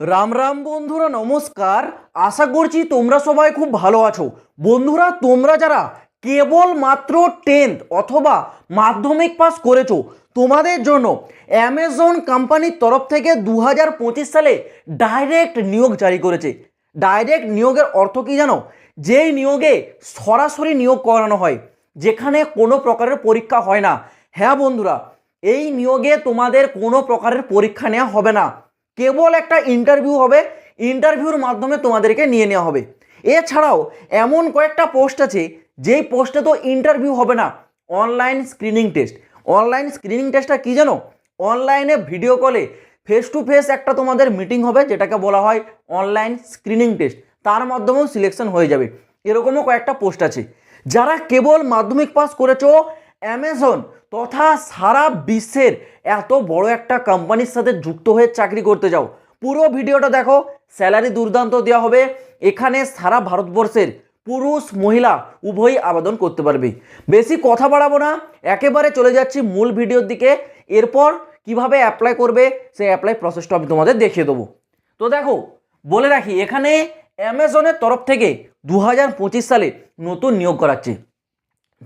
রাম রাম বন্ধুরা, নমস্কার। আশা করছি তোমরা সবাই খুব ভালো আছো। বন্ধুরা, তোমরা যারা কেবল মাত্র টেন্থ অথবা মাধ্যমিক পাস করেছ, তোমাদের জন্য অ্যামাজন কোম্পানির তরফ থেকে দু হাজার পঁচিশ সালে ডাইরেক্ট নিয়োগ জারি করেছে। ডাইরেক্ট নিয়োগের অর্থ কী জানো? যেই নিয়োগে সরাসরি নিয়োগ করানো হয়, যেখানে কোনো প্রকারের পরীক্ষা হয় না। হ্যাঁ বন্ধুরা, এই নিয়োগে তোমাদের কোনো প্রকারের পরীক্ষা নেওয়া হবে না। কেবল একটা ইন্টারভিউ হবে ইন্টারভিউর মাধ্যমে তোমাদেরকে নিয়ে নেওয়া হবে। এছাড়াও এমন কয়েকটা পোস্ট আছে, যেই পোস্টে তো ইন্টারভিউ হবে না online screening test online screening টেস্টটা কী জানো? অনলাইনে ভিডিও কলে ফেস টু ফেস একটা তোমাদের মিটিং হবে, যেটাকে বলা হয় অনলাইন স্ক্রিনিং টেস্ট তার মাধ্যমেও সিলেকশন হয়ে যাবে। এরকমও কয়েকটা পোস্ট আছে। যারা কেবল মাধ্যমিক পাস করেছ অ্যামাজন তথা সারা বিশ্বের এত বড় একটা কোম্পানির সাথে যুক্ত হয়ে চাকরি করতে যাও। পুরো ভিডিওটা দেখো স্যালারি দুর্দান্ত দেওয়া হবে। এখানে সারা ভারতবর্ষের পুরুষ, মহিলা উভয়ই আবেদন করতে পারবে। বেশি কথা বাড়াবো না, একেবারে চলে যাচ্ছি মূল ভিডিওর দিকে। এরপর কীভাবে অ্যাপ্লাই করবে, সেই অ্যাপ্লাই প্রসেসটা আমি তোমাদের দেখিয়ে দেবো। তো দেখো, বলে রাখি, এখানে অ্যামাজনের তরফ থেকে দু হাজার পঁচিশ সালে নতুন নিয়োগ করাচ্ছে।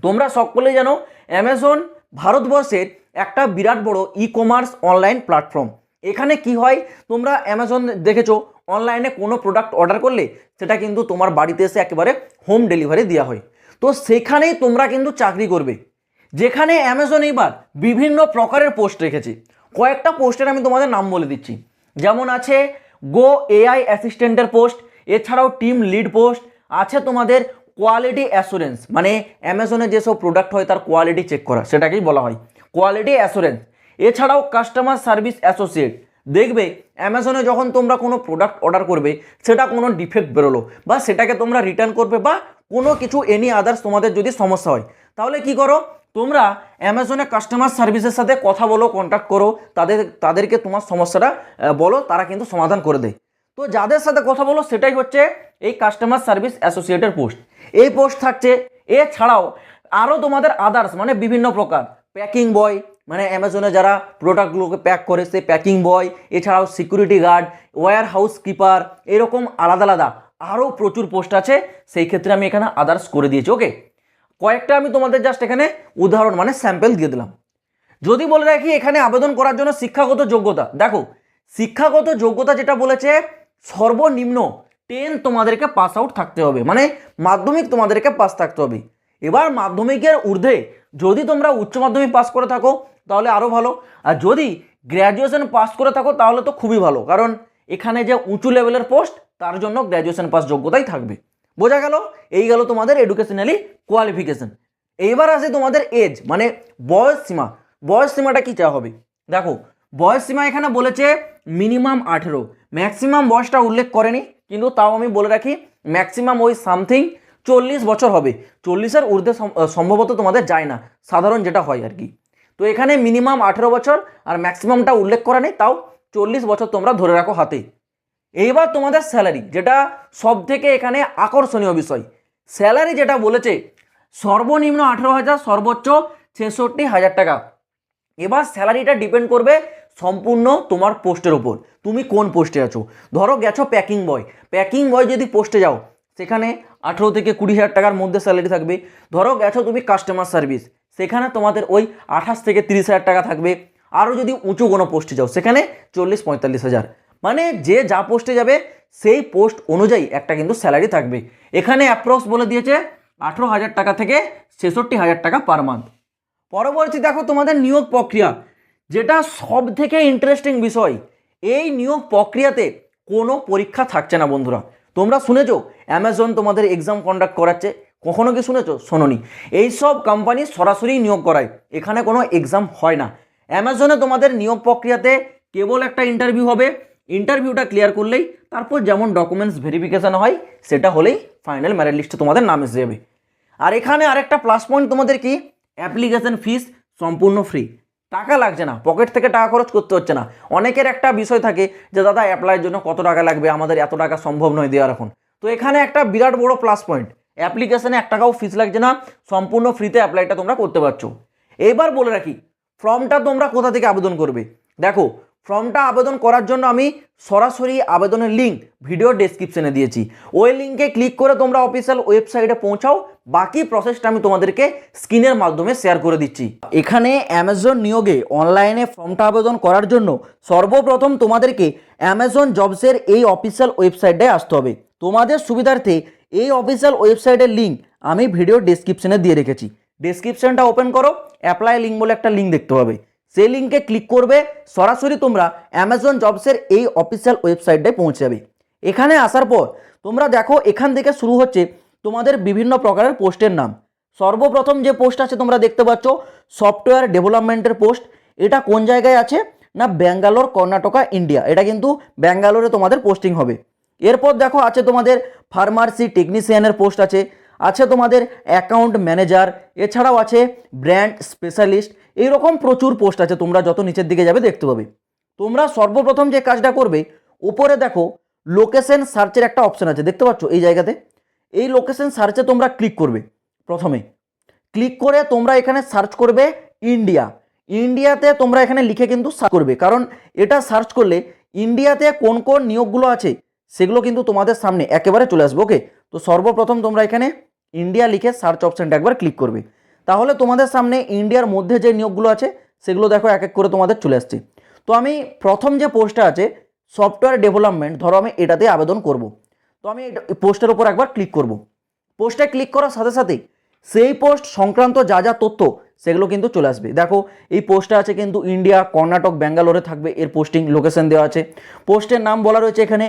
তোমরা সকলেই জানো অ্যামাজন ভারতবর্ষের একটা বিরাট বড় ই কমার্স অনলাইন প্ল্যাটফর্ম এখানে কি হয়? তোমরা অ্যামাজন দেখেছ অনলাইনে কোনো প্রোডাক্ট অর্ডার করলে সেটা কিন্তু তোমার বাড়িতে এসে একেবারে হোম ডেলিভারি দেওয়া হয়। তো সেখানেই তোমরা কিন্তু চাকরি করবে। যেখানে অ্যামাজন এইবার বিভিন্ন প্রকারের পোস্ট রেখেছে। কয়েকটা পোস্টের আমি তোমাদের নাম বলে দিচ্ছি। যেমন আছে গো এআই অ্যাসিস্ট্যান্টের পোস্ট এছাড়াও টিম লিড পোস্ট আছে তোমাদের কোয়ালিটি অ্যাসুরেন্স মানে অ্যামাজনে যেসব প্রোডাক্ট হয় তার কোয়ালিটি চেক করা, সেটাকেই বলা হয়। কোয়ালিটি অ্যাসুরেন্স এছাড়াও কাস্টমার সার্ভিস অ্যাসোসিয়েট দেখবে অ্যামাজনে যখন তোমরা কোনো প্রোডাক্ট অর্ডার করবে, সেটা কোনো ডিফেক্ট বেরোলো, বা সেটাকে তোমরা রিটার্ন করবে, বা কোনো কিছু এনি আদার্স তোমাদের যদি সমস্যা হয়, তাহলে কি করো? তোমরা অ্যামাজনে কাস্টমার সার্ভিসের সাথে কথা বলো কন্ট্যাক্ট করো, তাদের, তাদেরকে তোমার সমস্যাটা বলো, তারা কিন্তু সমাধান করে দেয়। তো যাদের সাথে কথা বলো, সেটাই হচ্ছে এই কাস্টমার সার্ভিস অ্যাসোসিয়েটের পোস্ট এই পোস্ট থাকছে। এছাড়াও আরও তোমাদের আদার্স মানে বিভিন্ন প্রকার। প্যাকিং বয় মানে অ্যামাজনে যারা প্রোডাক্টগুলোকে প্যাক করে সে প্যাকিং বয় এছাড়াও security guard warehouse keeper এরকম আলাদা আলাদা আরও প্রচুর পোস্ট আছে। সেই ক্ষেত্রে আমি এখানে আদার্স করে দিয়েছি ওকে কয়েকটা আমি তোমাদের জাস্ট এখানে উদাহরণ মানে স্যাম্পেল দিয়ে দিলাম। যদি বলে রাখি এখানে আবেদন করার জন্য শিক্ষাগত যোগ্যতা, দেখো, শিক্ষাগত যোগ্যতা যেটা বলেছে, সর্বনিম্ন টেন তোমাদেরকে পাস আউট থাকতে হবে মানে মাধ্যমিক তোমাদেরকে পাস থাকতে হবে। এবার মাধ্যমিকের ঊর্ধ্বে যদি তোমরা উচ্চ মাধ্যমিক পাস করে থাকো, তাহলে আরও ভালো। আর যদি গ্র্যাজুয়েশন পাস করে থাকো, তাহলে তো খুবই ভালো, কারণ এখানে যে উঁচু লেভেলের পোস্ট তার জন্য গ্র্যাজুয়েশন পাস যোগ্যতাই থাকবে। বোঝা গেল? এই গেল তোমাদের এডুকেশনালি কোয়ালিফিকেশন এইবার আসে তোমাদের এজ মানে বয়স সীমা। বয়স সীমাটা কী চাওয়া হবে? দেখো, বয়স সীমা এখানে বলেছে মিনিমাম আঠেরো। ম্যাক্সিমাম বয়সটা উল্লেখ করেনি। কিন্তু তাও আমি বলে রাখি ম্যাক্সিমাম ওই সামথিং চল্লিশ বছর হবে। চল্লিশের ঊর্ধ্বে সম্ভবত তোমাদের যায় না। সাধারণ যেটা হয় আর কি। তো এখানে মিনিমাম আঠেরো বছর আর ম্যাক্সিমামটা উল্লেখ করা নেই, তাও চল্লিশ বছর তোমরা ধরে রাখো হাতে। এইবার তোমাদের স্যালারি যেটা সব থেকে এখানে আকর্ষণীয় বিষয়। স্যালারি যেটা বলেছে, সর্বনিম্ন আঠেরো হাজার সর্বোচ্চ ছেষট্টি হাজার টাকা। এবার স্যালারিটা ডিপেন্ড করবে সম্পূর্ণ তোমার পোস্টের ওপর। তুমি কোন পোস্টে আছো? ধরো গেছো প্যাকিং বয়। প্যাকিং বয় যদি পোস্টে যাও, সেখানে আঠেরো থেকে কুড়ি হাজার টাকার মধ্যে স্যালারি থাকবে। ধরো গেছো তুমি কাস্টমার সার্ভিস সেখানে তোমাদের ওই আঠাশ থেকে তিরিশ হাজার টাকা থাকবে। আরও যদি উঁচু কোনো পোস্টে যাও, সেখানে চল্লিশ পঁয়তাল্লিশ হাজার। মানে যে যা পোস্টে যাবে, সেই পোস্ট অনুযায়ী একটা কিন্তু স্যালারি থাকবে। এখানে অ্যাপ্রক্স বলে দিয়েছে আঠেরো হাজার টাকা থেকে ছেষট্টি হাজার টাকা পার মান্থ পরবর্তী দেখো তোমাদের নিয়োগ প্রক্রিয়া। যেটা সব থেকে ইন্টারেস্টিং বিষয়, এই নিয়োগ প্রক্রিয়াতে কোনো পরীক্ষা থাকছে না বন্ধুরা। তোমরা শুনেছো অ্যামাজন তোমাদের এক্সাম কন্ডাক্ট করাচ্ছে? কখনো কি শুনেছো? শোনোনি। এইসব কোম্পানি সরাসরি নিয়োগ করায়। এখানে কোনো এক্সাম হয় না। অ্যামাজনে তোমাদের নিয়োগ প্রক্রিয়াতে কেবল একটা ইন্টারভিউ হবে। ইন্টারভিউটা ক্লিয়ার করলেই তারপর যেমন ডকুমেন্টস ভেরিফিকেশান হয়, সেটা হলেই ফাইনাল ম্যারিট লিস্টে তোমাদের নাম এসে যাবে। আর এখানে আরেকটা প্লাস পয়েন্ট তোমাদের কি? অ্যাপ্লিকেশন ফিস সম্পূর্ণ ফ্রি টাকা লাগছে না পকেট থেকে টাকা খরচ করতে হচ্ছে না। অনেকের একটা বিষয় থাকে যে, দাদা অ্যাপ্লাইয়ের জন্য কত টাকা লাগবে? আমাদের এত টাকা সম্ভব নয় দেওয়ার এখন তো এখানে একটা বিরাট বড় প্লাস পয়েন্ট অ্যাপ্লিকেশানে এক টাকাও ফিস লাগছে না, সম্পূর্ণ ফ্রিতে অ্যাপ্লাইটা তোমরা করতে পারছ। এবার বলে রাখি ফর্মটা তোমরা কোথা থেকে আবেদন করবে? দেখো ফর্মটা আবেদন করার জন্য আমি সরাসরি আবেদনের লিঙ্ক ভিডিও ডেসক্রিপশনে দিয়েছি। ওই লিঙ্কে ক্লিক করে তোমরা অফিসিয়াল ওয়েবসাইটে পৌঁছাও। বাকি প্রসেসটা আমি তোমাদেরকে স্ক্রিনের মাধ্যমে শেয়ার করে দিচ্ছি। এখানে অ্যামাজন নিয়োগে অনলাইনে ফর্মটা আবেদন করার জন্য সর্বপ্রথম তোমাদেরকে অ্যামাজন জবসের এই অফিসিয়াল ওয়েবসাইটে আসতে হবে। তোমাদের সুবিধার্থে এই অফিসিয়াল ওয়েবসাইটের লিঙ্ক আমি ভিডিও ডেসক্রিপশনে দিয়ে রেখেছি। ডেসক্রিপশনটা ওপেন করো। অ্যাপ্লাই লিঙ্ক বলে একটা লিঙ্ক দেখতে পাবে। সেই লিঙ্কে ক্লিক করবে, সরাসরি তোমরা অ্যামাজন জবসের এই অফিসিয়াল ওয়েবসাইটটায় পৌঁছে যাবে। এখানে আসার পর তোমরা দেখো এখান থেকে শুরু হচ্ছে তোমাদের বিভিন্ন প্রকারের পোস্টের নাম। সর্বপ্রথম যে পোস্ট আছে তোমরা দেখতে পাচ্ছ, সফটওয়্যার ডেভেলপমেন্টের পোস্ট। এটা কোন জায়গায় আছে? না, ব্যাঙ্গালোর, কর্ণাটকা, ইন্ডিয়া। এটা কিন্তু ব্যাঙ্গালোরে তোমাদের পোস্টিং হবে। এরপর দেখো আছে তোমাদের ফার্মাসি টেকনিশিয়ানের পোস্ট আছে আছে তোমাদের অ্যাকাউন্ট ম্যানেজার এছাড়াও আছে ব্র্যান্ড স্পেশালিস্ট এইরকম প্রচুর পোস্ট আছে, তোমরা যত নিচের দিকে যাবে দেখতে পাবে। তোমরা সর্বপ্রথম যে কাজটা করবে, উপরে দেখো লোকেশন সার্চের একটা অপশন আছে, দেখতে পাচ্ছ এই জায়গাতে? এই লোকেশন সার্চে তোমরা ক্লিক করবে, প্রথমে। ক্লিক করে তোমরা এখানে সার্চ করবে ইন্ডিয়া ইন্ডিয়াতে তোমরা এখানে লিখে কিন্তু সার্চ করবে, কারণ এটা সার্চ করলে ইন্ডিয়াতে কোন কোন নিয়োগগুলো আছে, সেগুলো কিন্তু তোমাদের সামনে একেবারে চলে আসবে ওকে তো সর্বপ্রথম তোমরা এখানে ইন্ডিয়া লিখে সার্চ অপশানটা একবার ক্লিক করবে। তাহলে তোমাদের সামনে ইন্ডিয়ার মধ্যে যে নিয়োগগুলো আছে, সেগুলো দেখো এক এক করে তোমাদের চলে আসছে। তো আমি প্রথম যে পোস্টটা আছে সফটওয়্যার ডেভেলপমেন্ট ধরো আমি এটাতে আবেদন করব। তো আমি পোস্টের উপর একবার ক্লিক করব। পোস্টে ক্লিক করার সাথে সাথে সেই পোস্ট সংক্রান্ত যা যা তথ্য, সেগুলো কিন্তু চলে আসবে। দেখো, এই পোস্টে আছে কিন্তু ইন্ডিয়া, কর্ণাটক, ব্যাঙ্গালোরে থাকবে। এর পোস্টিং লোকেশন দেওয়া আছে। পোস্টের নাম বলা রয়েছে এখানে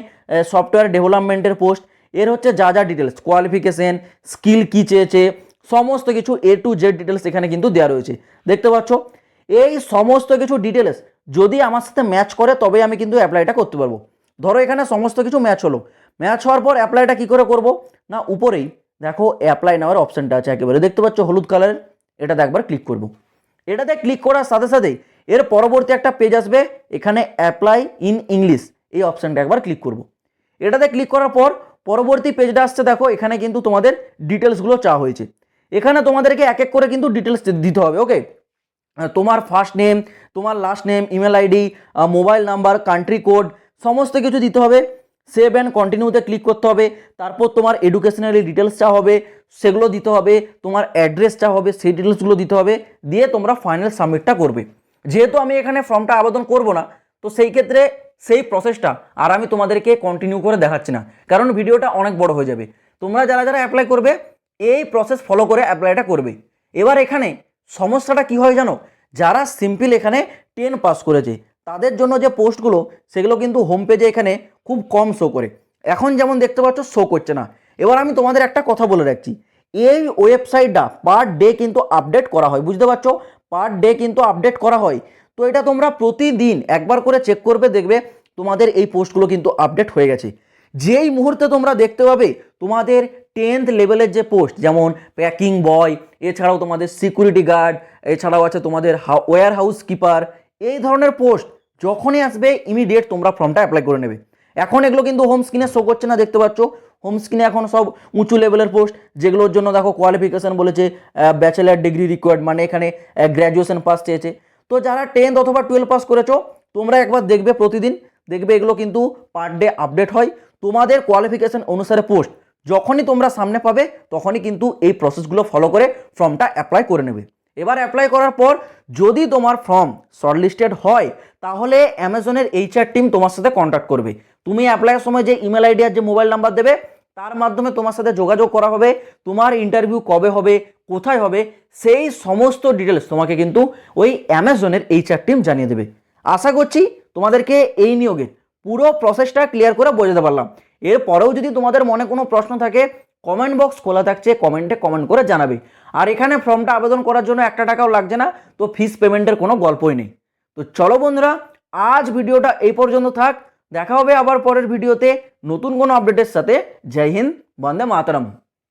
সফটওয়্যার ডেভেলপমেন্টের পোস্ট এর হচ্ছে যা যা ডিটেলস কোয়ালিফিকেশন স্কিল কী চেয়েছে, সমস্ত কিছু এ টু জেড ডিটেলস এখানে কিন্তু দেওয়া রয়েছে। দেখতে পাচ্ছ? এই সমস্ত কিছু ডিটেলস যদি আমার সাথে ম্যাচ করে তবে আমি কিন্তু অ্যাপ্লাইটা করতে পারব। ধরো এখানে সমস্ত কিছু ম্যাচ হলো। ম্যাচ হওয়ার পর অ্যাপ্লাইটা কী করে করব? না, উপরেই দেখো অ্যাপ্লাই নেওয়ার অপশানটা আছে একেবারে। দেখতে পাচ্ছ হলুদ কালারের এটাতে একবার ক্লিক করব। এটাতে ক্লিক করার সাথে সাথে এর পরবর্তী একটা পেজ আসবে, এখানে অ্যাপ্লাই ইন ইংলিশ এই অপশানটা একবার ক্লিক করব। এটাতে ক্লিক করার পর পরবর্তী পেজটা আসছে, দেখো, এখানে কিন্তু তোমাদের ডিটেলসগুলো চাওয়া হয়েছে। এখানে তোমাদেরকে এক এক করে কিন্তু ডিটেলস দিতে হবে ওকে তোমার ফার্স্ট নেম তোমার last name email ID mobile number country code সমস্ত কিছু দিতে হবে। সেভ অ্যান্ড কন্টিনিউতে ক্লিক করতে হবে। তারপর তোমার এডুকেশনালি ডিটেলস চা হবে, সেগুলো দিতে হবে। তোমার অ্যাড্রেস চা হবে, সেই ডিটেলসগুলো দিতে হবে। দিয়ে তোমরা ফাইনাল সাবমিটটা করবে। যেহেতু আমি এখানে ফর্মটা আবেদন করব না, তো সেই ক্ষেত্রে সেই প্রসেসটা আর আমি তোমাদেরকে কন্টিনিউ করে দেখাচ্ছি না। কারণ ভিডিওটা অনেক বড় হয়ে যাবে। তোমরা যারা যারা অ্যাপ্লাই করবে, এই প্রসেস ফলো করে অ্যাপ্লাইটা করবে। এবার এখানে সমস্যাটা কি হয় জানো? যারা সিম্পল এখানে টেন পাস করেছে, তাদের জন্য যে পোস্টগুলো সেগুলো কিন্তু হোম পেজে এখানে খুব কম শো করে। এখন যেমন দেখতে পাচ্ছ শো করছে না। এবার আমি তোমাদের একটা কথা বলে রাখছি। এই ওয়েবসাইটটা পার ডে কিন্তু আপডেট করা হয়। বুঝতে পারছ? পার ডে কিন্তু আপডেট করা হয়। তো এটা তোমরা প্রতিদিন একবার করে চেক করবে, দেখবে তোমাদের এই পোস্টগুলো কিন্তু আপডেট হয়ে গেছে। যেই মুহূর্তে তোমরা দেখতে পাবে তোমাদের টেন্থ লেভেলের যে পোস্ট যেমন প্যাকিং বয় এছাড়াও তোমাদের সিকিউরিটি গার্ড এছাড়াও আছে তোমাদের হা ওয়ার হাউস কিপার এই ধরনের পোস্ট যখনই আসবে ইমিডিয়েট তোমরা ফর্মটা অ্যাপ্লাই করে নেবে। এখন এগুলো কিন্তু হোম স্ক্রিনে শো করছে না, দেখতে পাচ্ছ? হোম স্ক্রিনে এখন সব উঁচু লেভেলের পোস্ট যেগুলোর জন্য দেখো কোয়ালিফিকেশান বলেছে ব্যাচেলার ডিগ্রি রিকোয়ার্ড মানে এখানে গ্র্যাজুয়েশন পাস চেয়েছে। তো যারা টেন্থ অথবা টুয়েলভ পাস করেছ, তোমরা একবার দেখবে প্রতিদিন, দেখবে এগুলো কিন্তু পার ডে আপডেট হয়। তোমাদের কোয়ালিফিকেশান অনুসারে পোস্ট যখনই তোমরা সামনে পাবে, তখনই কিন্তু এই প্রসেসগুলো ফলো করে ফর্মটা অ্যাপ্লাই করে নেবে। এবার অ্যাপ্লাই করার পর, যদি তোমার ফর্ম শর্টলিস্টেড হয়, তাহলে অ্যামাজনের এইচআর টিম তোমার সাথে কন্ট্যাক্ট করবে। তুমি অ্যাপ্লাইয়ের সময় যে ইমেল আইডি আর যে মোবাইল নাম্বার দেবে, তার মাধ্যমে তোমার সাথে যোগাযোগ করা হবে। তোমার ইন্টারভিউ কবে হবে? কোথায় হবে সেই সমস্ত ডিটেলস তোমাকে কিন্তু ওই অ্যামাজনের এইচআর টিম জানিয়ে দেবে। আশা করছি তোমাদেরকে এই নিয়োগের পুরো প্রসেসটা ক্লিয়ার করে বোঝাতে পারলাম। এরপরেও যদি তোমাদের মনে কোনো প্রশ্ন থাকে কমেন্ট বক্স খোলা থাকছে কমেন্টে কমেন্ট করে জানাবে। আর এখানে ফর্মটা আবেদন করার জন্য একটা টাকাও লাগছে না, তো ফিস পেমেন্টের কোনো গল্পই নেই। তো চলো বন্ধুরা, আজ ভিডিওটা এই পর্যন্ত থাক। দেখা হবে আবার পরের ভিডিওতে নতুন কোনো আপডেটের সাথে। জয় হিন্দ, বন্দে মাতরম।